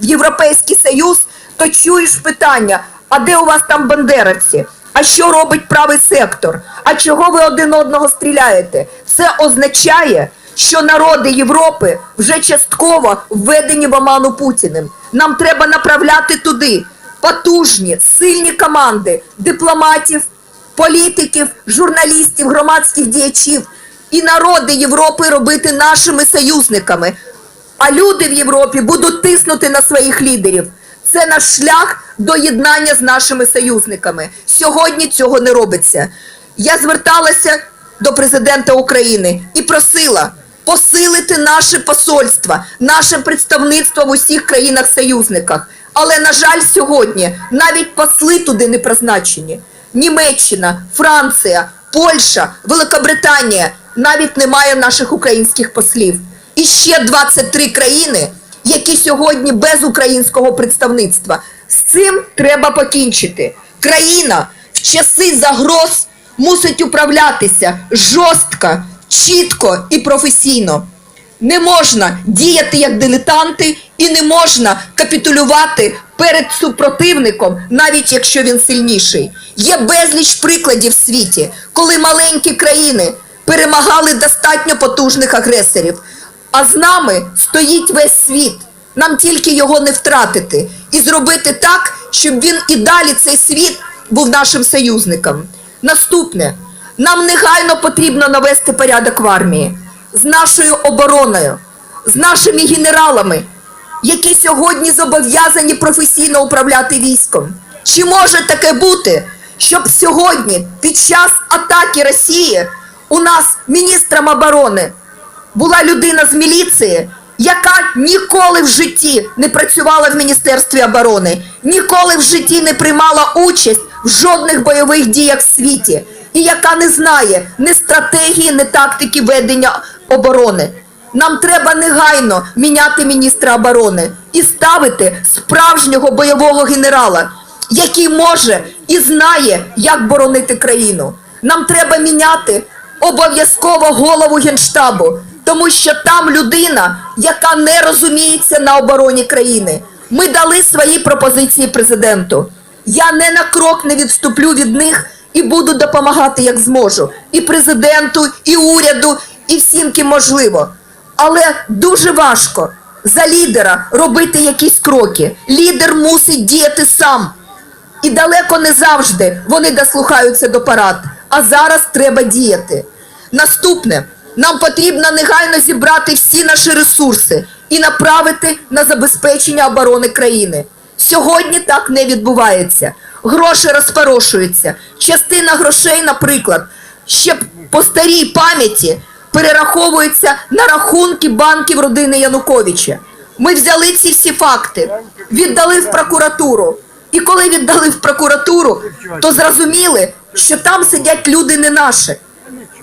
в Європейський Союз, то чуєш питання: а де у вас там бандеровці? А що робить правий сектор? А чого ви один одного стріляєте? Це означає, що народи Європи вже частково введені в оману Путіним. Нам треба направляти туди потужні, сильні команди дипломатів, політиків, журналістів, громадських діячів і народи Європи робити нашими союзниками. А люди в Європі будуть тиснути на своїх лідерів. Це наш шлях до єднання з нашими союзниками. Сьогодні цього не робиться. Я зверталася до президента України і просила посилити наше посольство, наше представництво в усіх країнах-союзниках. Але, на жаль, сьогодні навіть посли туди не призначені. Німеччина, Франція, Польща, Великобританія навіть немає наших українських послів. Ще 23 країни, які сьогодні без українського представництва. З цим треба покінчити. Країна в часи загроз мусить управлятися жорстко, чітко і професійно. Не можна діяти як дилетанти і не можна капітулювати перед супротивником, навіть якщо він сильніший. Є безліч прикладів в світі, коли маленькі країни перемагали достатньо потужних агресорів. А з нами стоїть весь світ. Нам тільки його не втратити і зробити так, щоб він і далі цей світ був нашим союзником. Наступне, нам негайно потрібно навести порядок в армії з нашою обороною, з нашими генералами, які сьогодні зобов'язані професійно управляти військом. Чи може таке бути, щоб сьогодні, під час атаки Росії, у нас міністром оборони була людина з міліції, яка ніколи в житті не працювала в Міністерстві оборони, ніколи в житті не приймала участь в жодних бойових діях в світі, і яка не знає ні стратегії, ні тактики ведення оборони. Нам треба негайно міняти міністра оборони і ставити справжнього бойового генерала, який може і знає, як боронити країну. Нам треба міняти обов'язково голову генштабу, тому що там людина, яка не розуміється на обороні країни. Ми дали свої пропозиції президенту. Я не на крок не відступлю від них і буду допомагати як зможу. І президенту, і уряду, і всім, ким можливо. Але дуже важко за лідера робити якісь кроки. Лідер мусить діяти сам. І далеко не завжди вони дослухаються до парад. А зараз треба діяти. Наступне, нам потрібно негайно зібрати всі наші ресурси і направити на забезпечення оборони країни. Сьогодні так не відбувається. Гроші розпорошуються. Частина грошей, наприклад, ще по старій пам'яті перераховується на рахунки банків родини Януковича. Ми взяли ці всі факти, віддали в прокуратуру. І коли віддали в прокуратуру, то зрозуміли, що там сидять люди не наші.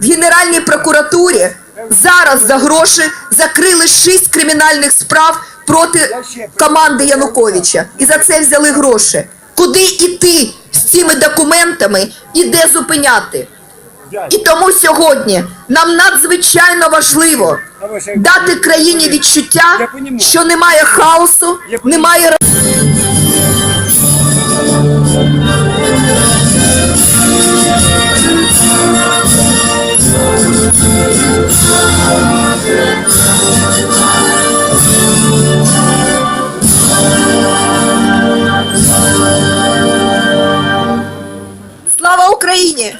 В Генеральній прокуратурі зараз за гроші закрили шість кримінальних справ проти команди Януковича. І за це взяли гроші. Куди іти з цими документами і де зупиняти? І тому сьогодні нам надзвичайно важливо дати країні відчуття, що немає хаосу, немає Україні! Героям